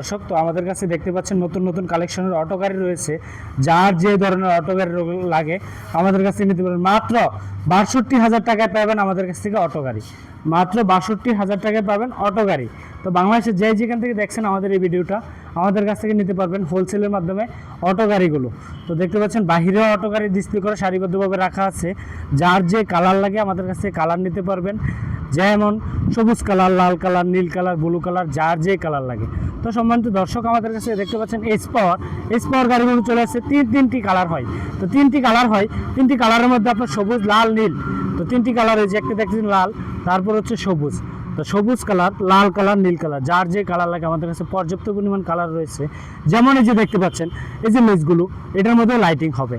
দর্শক, তো আমাদের কাছে দেখতে পাচ্ছেন নতুন নতুন কালেকশনের অটো গাড়ি রয়েছে। যার যে ধরনের অটো গাড়ি লাগে, আমাদের কাছে নিতে পারেন। মাত্র বাষট্টি হাজার টাকায় পাবেন আমাদের কাছ থেকে অটো গাড়ি। মাত্র বাষট্টি হাজার টাকায় পাবেন অটো গাড়ি। তো বাংলাদেশের যে যেখান থেকে দেখছেন আমাদের এই ভিডিওটা, আমাদের কাছ থেকে নিতে পারবেন হোলসেলের মাধ্যমে অটো গাড়িগুলো। তো দেখতে পাচ্ছেন, বাহিরেও অটো গাড়ি ডিসপ্লে করে সারিবদ্ধভাবে রাখা আছে। যার যে কালার লাগে, আমাদের কাছ থেকে কালার নিতে পারবেন। যেমন সবুজ কালার, লাল কালার, নীল কালার, ব্লু কালার, যার যে কালার লাগে। তো সম্মানিত দর্শক আমাদের কাছে দেখতে পাচ্ছেন এস পাওয়ার এস পাওয়ার গাড়িগুলো চলে আসছে, তিন, তিনটি কালার হয়। তো তিনটি কালার হয়, তিনটি কালারের মধ্যে আপনার সবুজ, লাল, নীল। তো তিনটি কালার হয়েছে একটা দেখছেন লাল, তারপর হচ্ছে সবুজ। তো সবুজ কালার, লাল কালার, নীল কালার, যার যে কালার লাগে আমাদের কাছে পর্যাপ্ত পরিমাণ কালার রয়েছে। যেমন এই যে দেখতে পাচ্ছেন, এই যে লেজগুলো এটার মধ্যে লাইটিং হবে।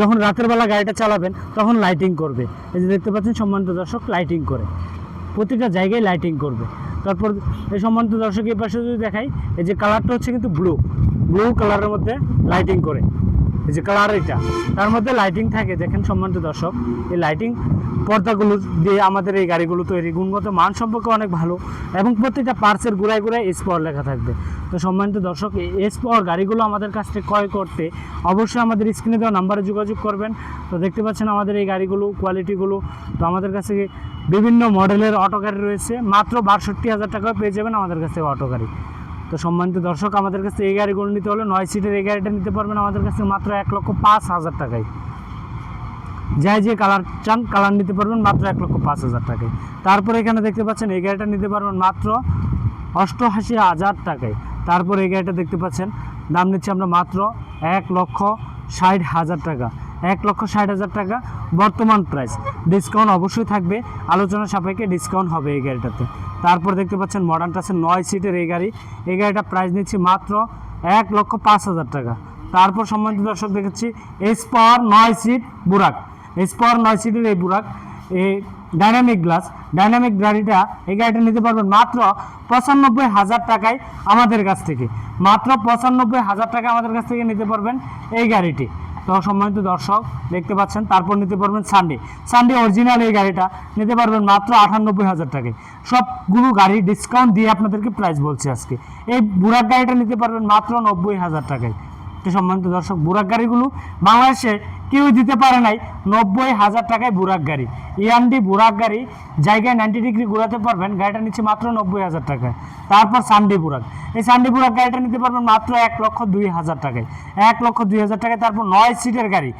যখন রাতের বেলা গাড়িটা চালাবেন, তখন লাইটিং করবে। এই যে দেখতে পাচ্ছেন সম্মানিত দর্শক লাইটিং করে। প্রতিটা জায়গায় লাইটিং করবে। তারপর এই সম্বন্ধে দর্শক পাশে যদি দেখাই, এই যে কালারটা হচ্ছে কিন্তু ব্লু ব্লু কালারের মধ্যে লাইটিং করে। এই যে কালার এটা, তার মধ্যে লাইটিং থাকে, দেখেন সম্মানিত দর্শক, এই লাইটিং পর্দাগুলো দিয়ে আমাদের এই গাড়িগুলো তৈরি, গুণগত মান সম্পর্কে অনেক ভালো এবং প্রত্যেকটা পার্সের গোড়ায় গোড়ায় এস পাওয়ার লেখা থাকবে। তো সম্মানিত দর্শক, এই এস পাওয়ার গাড়িগুলো আমাদের কাছ থেকে ক্রয় করতে অবশ্যই আমাদের স্ক্রিনে দেওয়া নাম্বারে যোগাযোগ করবেন। তো দেখতে পাচ্ছেন আমাদের এই গাড়িগুলো কোয়ালিটিগুলো তো আমাদের কাছে বিভিন্ন মডেলের অটো গাড়ি রয়েছে। মাত্র বাষট্টি হাজার টাকায় পেয়ে যাবেন আমাদের কাছে অটো গাড়ি। তো সম্মানিত দর্শক, আমাদের কাছে এই গাড়িগুলো নিতে হলে নয় সিটের এই গাড়িটা নিতে পারবেন আমাদের কাছে মাত্র এক লক্ষ পাঁচ হাজার টাকায়। যাই যে কালার চান কালার নিতে পারবেন মাত্র এক লক্ষ পাঁচ হাজার টাকায়। তারপরে এখানে দেখতে পাচ্ছেন এই গাড়িটা নিতে পারবেন মাত্র অষ্টআশি হাজার টাকায়। তারপর এই গাড়িটা দেখতে পাচ্ছেন, দাম নিচ্ছি আমরা মাত্র এক লক্ষ ষাট হাজার টাকা। এক লক্ষ ষাট হাজার টাকা বর্তমান প্রাইস ডিসকাউন্ট অবশ্যই থাকবে, আলোচনা সাপেক্ষে ডিসকাউন্ট হবে এই গাড়িটাতে। তারপর দেখতে পাচ্ছেন মডার্ন টাসের নয় সিটের এই গাড়ি। এই গাড়িটা প্রাইস নিচ্ছি মাত্র এক লক্ষ পাঁচ হাজার টাকা। তারপর সম্মানিত দর্শক দেখেছি এস পাওয়ার নয় সিট বুরাক এস পাওয়ার নয় সিটের এই বুরাক এই ডাইনামিক গ্লাস ডাইনামিক গাড়িটা, এই গাড়িটা নিতে পারবেন মাত্র পঁচানব্বই হাজার টাকায় আমাদের কাছ থেকে। মাত্র পঁচানব্বই হাজার টাকা আমাদের কাছ থেকে নিতে পারবেন এই গাড়িটি। তো সম্মানিত দর্শক দেখতে পাচ্ছেন, তারপর নিতে পারবেন সানডে সানডে অরিজিনাল এই গাড়িটা, নিতে পারবেন মাত্র আটানব্বই হাজার টাকায়। সবগুলো গাড়ি ডিসকাউন্ট দিয়ে আপনাদেরকে প্রাইস বলছি আজকে। এই বুড়াক গাড়িটা নিতে পারবেন মাত্র নব্বই হাজার টাকায়। তো সম্মানিত দর্শক বুড়াক গাড়িগুলো বাংলাদেশে কেউ দিতে পারে নাই। নব্বই হাজার টাকায় বুরাক গাড়ি। ইয়ান্ডি বুরাক গাড়ি, জায়গায় নাইনটি ডিগ্রি ঘোরাতে পারবেন, গাড়িটা নিচ্ছে মাত্র নব্বই হাজার টাকায়। তারপর সানডে বুরাক। এই সানডে বুরাক গাড়িটা নিতে পারবেন মাত্র এক লক্ষ দুই হাজার টাকায়। এক লক্ষ দুই হাজার টাকায়, তারপর নয় সিটের গাড়ি।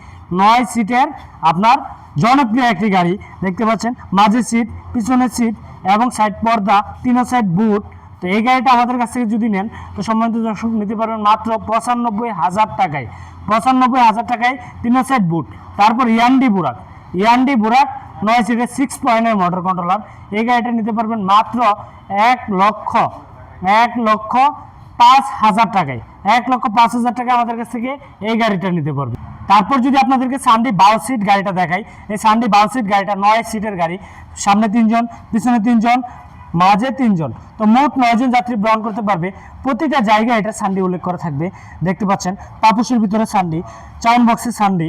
নয় সিটের আপনার জনপ্রিয় একটি গাড়ি। দেখতে পাচ্ছেন, মাঝের সিট, পিছনের সিট এবং সাইড পর্দা তিনো সাইড বুট তো এই গাড়িটা আমাদের কাছ থেকে যদি নেন, তো সম্মানিত দর্শক, নিতে পারবেন মাত্র পঁচানব্বই হাজার টাকায়। পঁচানব্বই হাজার টাকায় তিন সাইড বুট তারপর ইয়ান্ডি বুরাক। ইয়ান্ডি বুরাক নয় সিটের সিক্স পয়েন্টের মোটর কন্ট্রোলার এই গাড়িটা নিতে পারবেন মাত্র এক লক্ষ এক লক্ষ পাঁচ হাজার টাকায়। এক লক্ষ পাঁচ হাজার টাকা আমাদের কাছ থেকে এই গাড়িটা নিতে পারবে তারপর যদি আপনাদেরকে সানডি বাউ সিট গাড়িটা দেখাই, এই সানডি বাউ সিট গাড়িটা নয় সিটের গাড়ি। সামনে তিনজন, পিছনে তিনজন মাঝে তিনজন। তো মোট নয়জন যাত্রী গ্রহণ করতে পারবে। প্রতিটা জায়গায় এটা সানডি উল্লেখ করা থাকবে। দেখতে পাচ্ছেন, পাপুসের ভিতরে সানডি চাউন বক্সের সানডি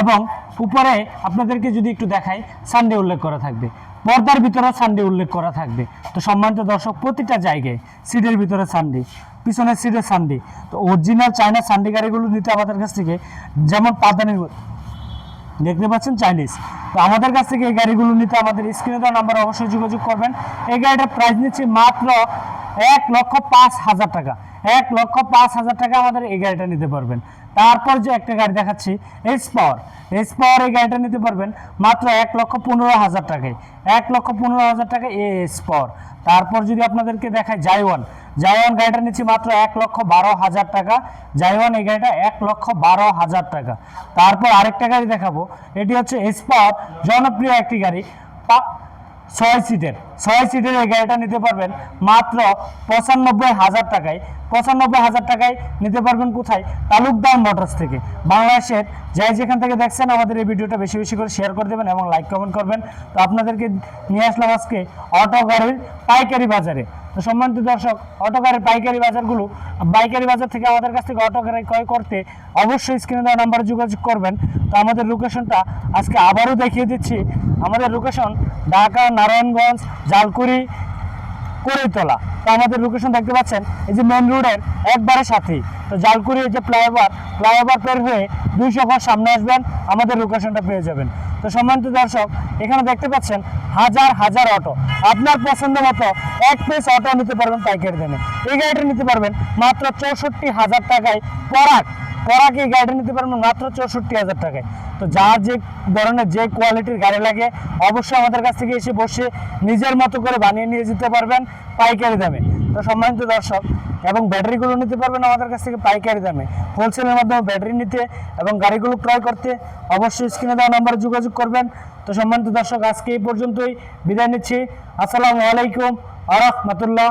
এবং উপরে আপনাদেরকে যদি একটু দেখাই সানডে উল্লেখ করা থাকবে। পর্দার ভিতরে সানডে উল্লেখ করা থাকবে। তো সম্মানিত দর্শক, প্রতিটা জায়গায় সিটের ভিতরে সানডে পিছনের সিটের সানডে তো অরিজিনাল চায়না সানডে গাড়িগুলো নিতে আমাদের কাছ থেকে যেমন পাদানির দেখতে পাচ্ছেন চাইনিজ তো আমাদের কাছ থেকে এই গাড়িগুলো নিতে আমাদের স্ক্রিনে দেওয়া নাম্বার অবশ্যই যোগাযোগ করবেন। এই গাড়িটার প্রাইস নিচ্ছে মাত্র এক লক্ষ পাঁচ হাজার টাকা। এক লক্ষ পাঁচ হাজার টাকা আমাদের এই গাড়িটা নিতে পারবেন। তারপর যে একটা গাড়ি দেখাচ্ছি এস পাওয়ার এস পাওয়ার এই গাড়িটা নিতে পারবেন মাত্র এক লক্ষ পনেরো হাজার টাকায়। এক লক্ষ পনেরো হাজার টাকা এস পাওয়ার তারপর যদি আপনাদেরকে দেখায় জাইওয়ান জাইওয়ান গাড়িটা নিচ্ছি মাত্র এক লক্ষ বারো হাজার টাকা। জাইওয়ান এই গাড়িটা এক লক্ষ বারো হাজার টাকা। তারপর আরেকটা গাড়ি দেখাবো। এটি হচ্ছে স্পার জনপ্রিয় একটি গাড়ি ছয় সিটের ছয় সিটের এই গাড়িটা নিতে পারবেন মাত্র পঁচানব্বই হাজার টাকায়। পঁচানব্বই হাজার টাকায় নিতে পারবেন কোথায়? তালুকদার মোটরস থেকে। বাংলাদেশের যাই যেখান থেকে দেখছেন আমাদের এই ভিডিওটা বেশি বেশি করে শেয়ার করে দেবেন এবং লাইক কমেন্ট করবেন। তো আপনাদেরকে নিয়ে আসলাম আজকে অটো গাড়ির পাইকারি বাজারে। তো সম্মানিত দর্শক, অটো গাড়ির পাইকারি বাজারগুলো, পাইকারি বাজার থেকে আমাদের কাছ থেকে অটো গাড়ি ক্রয় করতে অবশ্যই স্ক্রিনে দেওয়া নাম্বারে যোগাযোগ করবেন। তো আমাদের লোকেশনটা আজকে আবারও দেখিয়ে দিচ্ছি। আমাদের লোকেশন ঢাকা, নারায়ণগঞ্জ জালকুড়ি করেই তোলা তো আমাদের লোকেশন দেখতে পাচ্ছেন, এই যে মেন রোডের একবারে সাথেই। তো জালকুড়ি এই যে ফ্লাইওভার ফ্লাইওভার পের হয়ে দুইশো ঘর সামনে আসবেন, আমাদের লোকেশনটা পেয়ে যাবেন। তো সম্মানিত দর্শক, এখানে দেখতে পাচ্ছেন হাজার হাজার অটো আপনার পছন্দ মতো এক পিস অটো নিতে পারবেন পাইকারি দামে। এই গাড়িটা নিতে পারবেন মাত্র চৌষট্টি হাজার টাকায় পরাক পরাক এই গাড়িটা নিতে পারবেন মাত্র চৌষট্টি হাজার টাকায়। তো যার যে ধরনের যে কোয়ালিটির গাড়ি লাগে, অবশ্যই আমাদের কাছ থেকে এসে বসে নিজের মতো করে বানিয়ে নিয়ে যেতে পারবেন পাইকারি দামে। তো সম্মানিত দর্শক, এবং ব্যাটারিগুলো নিতে পারবেন আমাদের কাছ থেকে পাইকারি দামে। হোলসেলের মাধ্যমে ব্যাটারি নিতে এবং গাড়িগুলো ক্রয় করতে অবশ্যই স্ক্রিনে দেওয়া নাম্বারে যোগাযোগ করবেন। তো সম্মানিত দর্শক, আজকে এই পর্যন্তই। বিদায় নিচ্ছি। আসসালামু আলাইকুম আ রহমতুল্লাহ।